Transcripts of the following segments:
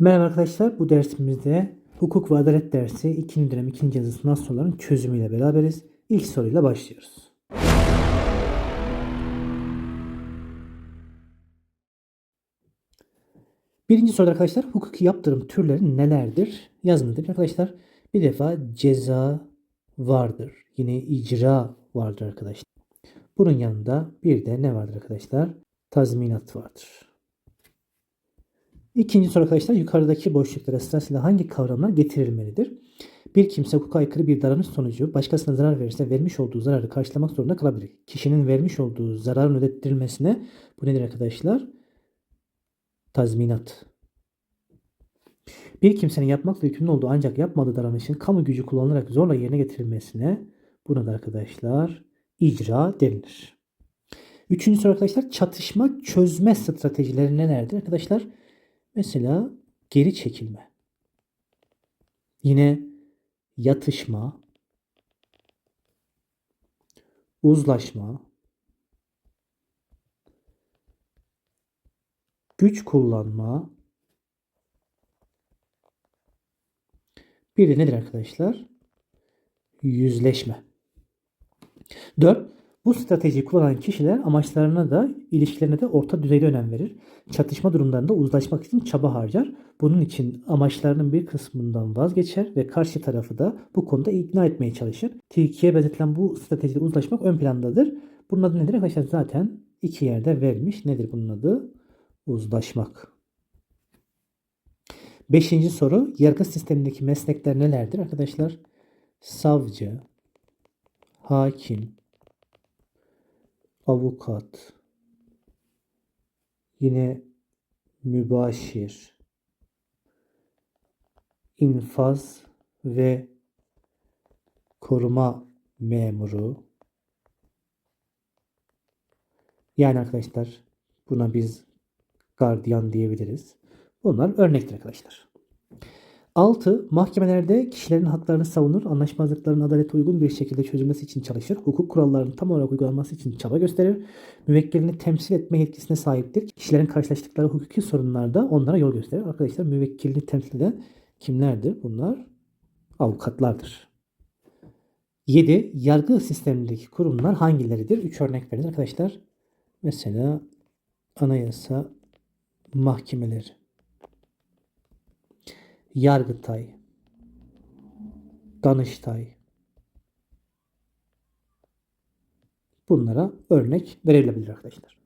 Merhaba arkadaşlar. Bu dersimizde hukuk ve adalet dersi 2. dönem 2. yazı sınav sorularının çözümüyle beraberiz. İlk soruyla başlıyoruz. Birinci soruda arkadaşlar hukuki yaptırım türleri nelerdir? Yazın dedik arkadaşlar. Bir defa ceza vardır. Yine icra vardır arkadaşlar. Bunun yanında bir de ne vardır arkadaşlar? Tazminat vardır. İkinci soru arkadaşlar yukarıdaki boşluklara sırasıyla hangi kavramlar getirilmelidir? Bir kimse hukuka aykırı bir davranış sonucu başkasına zarar verirse vermiş olduğu zararı karşılamak zorunda kalabilir. Kişinin vermiş olduğu zararın ödettirilmesine bu nedir arkadaşlar? Tazminat. Bir kimsenin yapmakla yükümlü olduğu ancak yapmadığı davranışın kamu gücü kullanılarak zorla yerine getirilmesine buna da arkadaşlar icra denilir. Üçüncü soru arkadaşlar çatışma çözme stratejileri nelerdir arkadaşlar? Mesela geri çekilme. Yine yatışma, uzlaşma, güç kullanma. Bir de nedir arkadaşlar? Yüzleşme. 4. Bu stratejiyi kullanan kişiler amaçlarına da ilişkilerine de orta düzeyde önem verir. Çatışma durumlarında uzlaşmak için çaba harcar. Bunun için amaçlarının bir kısmından vazgeçer ve karşı tarafı da bu konuda ikna etmeye çalışır. Tilkiye benzetilen bu stratejide uzlaşmak ön plandadır. Bunun adı nedir arkadaşlar? Zaten iki yerde verilmiş. Nedir bunun adı? Uzlaşmak. Beşinci soru. Yargı sistemindeki meslekler nelerdir arkadaşlar? Savcı, hakim, avukat, yine mübaşir, infaz ve koruma memuru. Yani arkadaşlar buna biz gardiyan diyebiliriz. Bunlar örnektir arkadaşlar. 6. Mahkemelerde kişilerin haklarını savunur, anlaşmazlıkların adalete uygun bir şekilde çözülmesi için çalışır, hukuk kurallarının tam olarak uygulanması için çaba gösterir, müvekkilini temsil etme yetkisine sahiptir. Kişilerin karşılaştıkları hukuki sorunlarda onlara yol gösterir. Arkadaşlar müvekkilini temsil eden kimlerdir? Bunlar avukatlardır. 7. Yargı sistemindeki kurumlar hangileridir? 3 örnek verin arkadaşlar. Mesela anayasa mahkemeleri. Yargıtay, Danıştay. Bunlara örnek verilebilir arkadaşlar.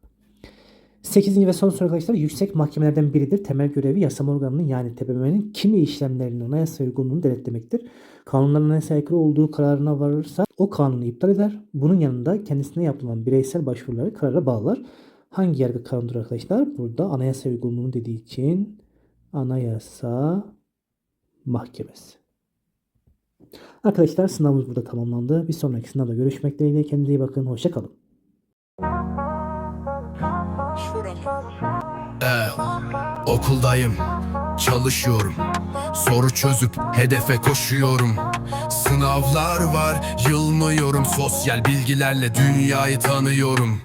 8. ve son soru arkadaşlar yüksek mahkemelerden biridir. Temel görevi yasama organının yani TBMM'nin kimi işlemlerinin anayasa uygunluğunu denetlemektir. Kanunların anayasaya aykırı olduğu kararına varırsa o kanunu iptal eder. Bunun yanında kendisine yapılan bireysel başvuruları karara bağlar. Hangi yargı kanunudur arkadaşlar? Burada anayasa uygunluğunu dediği için anayasa Mahkemesi. Arkadaşlar sınavımız burada tamamlandı. Bir sonraki sınavda görüşmek dileğiyle. Kendinize iyi bakın. Hoşçakalın. Ee, okuldayım, çalışıyorum. Soru çözüp hedefe koşuyorum. Sınavlar var, yılmıyorum. Sosyal bilgilerle dünyayı tanıyorum.